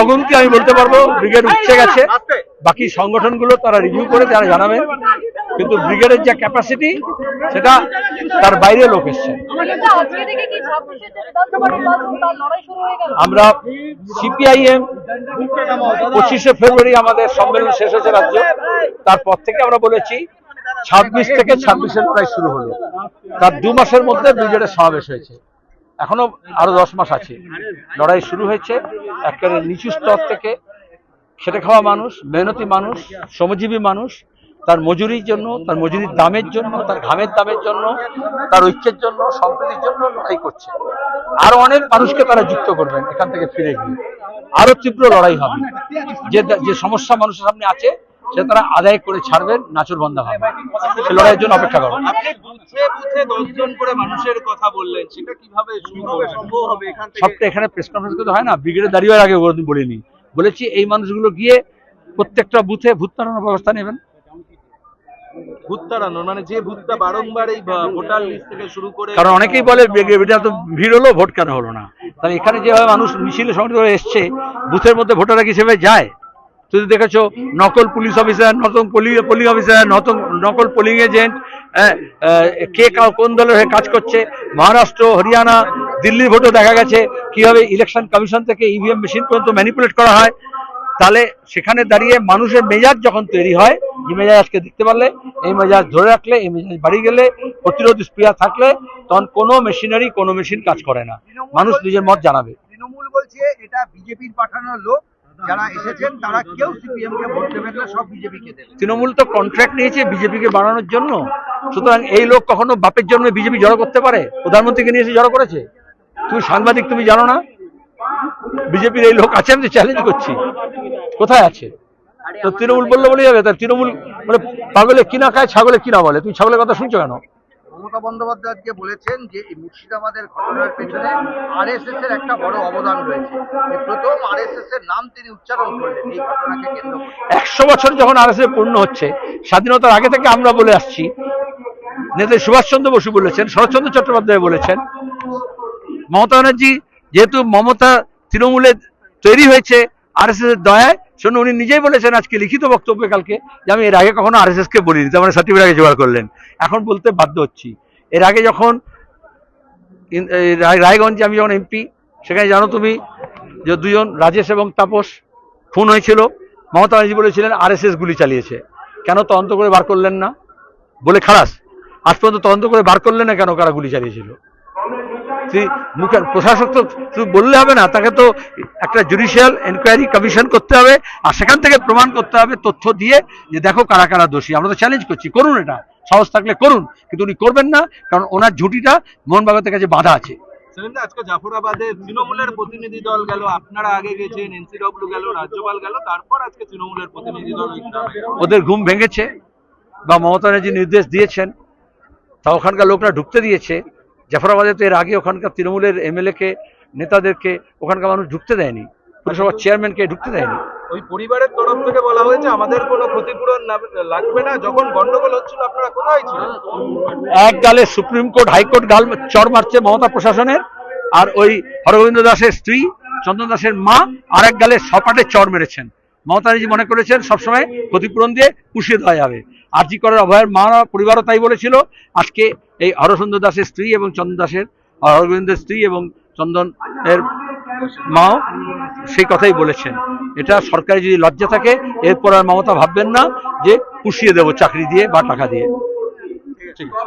অগুনতি আমি বলতে পারব, ব্রিগেড উঠছে গেছে। বাকি সংগঠনগুলো তারা রিভিউ করে তারা জানাবেন কিন্তু ব্রিগেডের যে ক্যাপাসিটি সেটা তার বাইরে লোক এসছে। আমরা সিপিআইএম পঁচিশে ফেব্রুয়ারি আমাদের সম্মেলন শেষ হয়েছে রাজ্য। তারপর থেকে আমরা বলেছি, ছাব্বিশ থেকে ছাব্বিশের লড়াই শুরু হলো। তার দু মাসের মধ্যে ব্রিগেডের সমাবেশ হয়েছে। এখনও আরও দশ মাস আছে। লড়াই শুরু হয়েছে, একেবারে নিচু স্তর থেকে খেটে খাওয়া মানুষ, মেহনতি মানুষ, শ্রমজীবী মানুষ, তার মজুরির জন্য, তার মজুরির দামের জন্য, তার ঘামের দামের জন্য, তার ঐক্যের জন্য, সম্প্রীতির জন্য লড়াই করছে। আরও অনেক মানুষকে তারা যুক্ত করবেন এখান থেকে ফিরে গিয়ে। আরও তীব্র লড়াই হবে। যে যে সমস্যা মানুষের সামনে আছে সে তারা আদায় করে ছাড়বেন নাচুর বন্ধা হবে সে লড়াইয়ের জন্য অপেক্ষা করো। আপনি বুথে বুথে দশজন করে মানুষের কথা বললেন সেটা কীভাবে সম্ভব সম্ভব হবে এখান থেকে সবটা এখানে প্রেস কনফারেন্স করতে হয় না। ব্রিগেডে দাঁড়িয়ে আগে বলিনি। বলেছি এই মানুষগুলো গিয়ে প্রত্যেকটা বুথে ভূত তাড়ানোর ব্যবস্থা নেবেন। ভূত তাড়ানো মানে যে ভূতটা বারংবার এই ভোটার লিস্ট থেকে শুরু করে কারণ অনেকেই বলে তো ভিড় হলো ভোট কেন হলো না? তাহলে এখানে যেভাবে মানুষ মিছিলে সংগঠিত হয়ে এসছে বুথের মধ্যে ভোটাররা কি সেভাবে যায়? তুমি দেখেছ? নকল পুলিশ অফিসার নতুন পোলিং অফিসার নতুন নকল পোলিং এজেন্ট কে কা- কোন দলের হয়ে কাজ করছে? মহারাষ্ট্র, হরিয়ানা দিল্লির ভোটও দেখা গেছে। কীভাবে ইলেকশন কমিশন থেকে ইভিএম মেশিন পর্যন্ত ম্যানিপুলেট করা হয়? তাহলে সেখানে দাঁড়িয়ে মানুষের মেজাজ যখন তৈরি হয়, যে মেজাজ আজকে দেখতে পারলে, এই মেজাজ ধরে রাখলে, এই মেজাজ বাড়ি গেলে, প্রতিরোধ স্প্রিয়া থাকলে, তখন কোনো মেশিনারি কোনো মেশিন কাজ করে না। মানুষ নিজের মত জানাবে। তৃণমূল বলছে, এটা বিজেপির পাঠানো লোক যারা এসেছেন তারা কেউ সিপিএম কে ভোট দেবেন না সব বিজেপি কে দেবে তৃণমূল তো কন্ট্রাক্ট নিয়েছে বিজেপিকে বাড়ানোর জন্য। সুতরাং এই লোক কখনো বাপের জন্য বিজেপি জড়ো করতে পারে? প্রধানমন্ত্রীকে নিয়ে এসে জড়ো করেছে? তুমি সাংবাদিক তুমি জানো না? বিজেপির এই লোক আছে আমি তো চ্যালেঞ্জ করছি। কোথায় আছে? তো তৃণমূল বললে বলে যাবে। তার তৃণমূল মানে পাগলে কিনা খায় ছাগলে কিনা বলে। তুমি ছাগলের কথা শুনছো কেন? মমতা বন্দ্যোপাধ্যায় বলেছেন যে এই মুর্শিদাবাদের ঘটনার পেছনে আরএসএস এর একটা বড় অবদান রয়েছে। প্রথম আরএসএস এর নাম তিনি উচ্চারণ করলেন, এই ঘটনাকে কেন্দ্র একশো বছর যখন আর পূর্ণ হচ্ছে, স্বাধীনতার আগে থেকে আমরা বলে আসছি নেতা সুভাষচন্দ্র বসু বলেছেন, শরৎচন্দ্র চট্টোপাধ্যায় বলেছেন, মমতা ব্যানার্জি যেহেতু মমতা তৃণমূলে তৈরি হয়েছে আর এস এর দয়ায় শুনুন উনি নিজেই বলেছেন আজকে লিখিত বক্তব্যে কালকে যে আমি এর আগে কখনো আর এস কে বলিনি, তার মানে সার্টিফিকেট জোগাড় করলেন। এখন বলতে বাধ্য হচ্ছি। এর আগে যখন রায়গঞ্জে আমি যখন এমপি সেখানে জানো তুমি যে দুজন, রাজেশ এবং তাপস, খুন হয়েছিল। মমতা ব্যানার্জি বলেছিলেন আরএসএস গুলি চালিয়েছে। কেন তদন্ত করে বার করলেন না? বলে খালাস, আজ পর্যন্ত তদন্ত করে বার করলেন না কেন কারা গুলি চালিয়েছিল? প্রশাসক তো শুধু বললে হবে না তাকে তো একটা জুডিশিয়াল এনকোয়ারি কমিশন করতে হবে আর সেখান থেকে প্রমাণ করতে হবে তথ্য দিয়ে যে দেখো কারা কারা দোষী। আমরা তো চ্যালেঞ্জ করছি করুন এটা। সাহস থাকলে করুন কিন্তু উনি করবেন না কারণ ওনার ঝুঁটিটা মোহনবাগাতের কাছে বাধা আছে। আজকে জাফরাবাদে তৃণমূলের প্রতিনিধি দল গেল আপনারা আগে গেছেন এনসিডব্লিউ গেল রাজ্যপাল গেল তারপর আজকে তৃণমূলের প্রতিনিধি দল। ওদের ঘুম ভেঙেছে বা মমতা ব্যানার্জি নির্দেশ দিয়েছেন তা ওখানকার লোকরা ঢুকতে দিয়েছে। জাফরাবাদে তো এর আগে ওখানকার তৃণমূলের এমএলএ কে নেতাদেরকে ওখানকার মানুষ ঢুকতে দেয়নি। পুরসভার চেয়ারম্যানকে ঢুকতে দেয়নি। ওই পরিবারের তরফ থেকে বলা হয়েছে আমাদের কোনো ক্ষতিপূরণ লাগবে না। যখন গন্ডগোল হচ্ছিল আপনারা কোথায় ছিলেন? এক গালে সুপ্রিম কোর্ট হাইকোর্ট গাল চর মারছে মমতা প্রশাসনের আর ওই হরগোবিন্দ দাসের স্ত্রী চন্দন দাসের মা আর এক গালে সপাটে চর মেরেছেন। মমতা ব্যানার্জি মনে করেছেন, সবসময় ক্ষতিপূরণ দিয়ে পুষিয়ে দেওয়া যাবে। আরজি করার অভয়ের মা পরিবারও তাই বলেছিল, আজকে এই হরসুন্দর দাসের স্ত্রী এবং চন্দন দাসের হরগোবিন্দের স্ত্রী এবং চন্দন এর মাও সেই কথাই বলেছেন। এটা সরকারি যদি লজ্জা থাকে, এরপর আর মমতা ভাববেন না যে পুষিয়ে দেবো চাকরি দিয়ে বা টাকা দিয়ে। ঠিক আছে।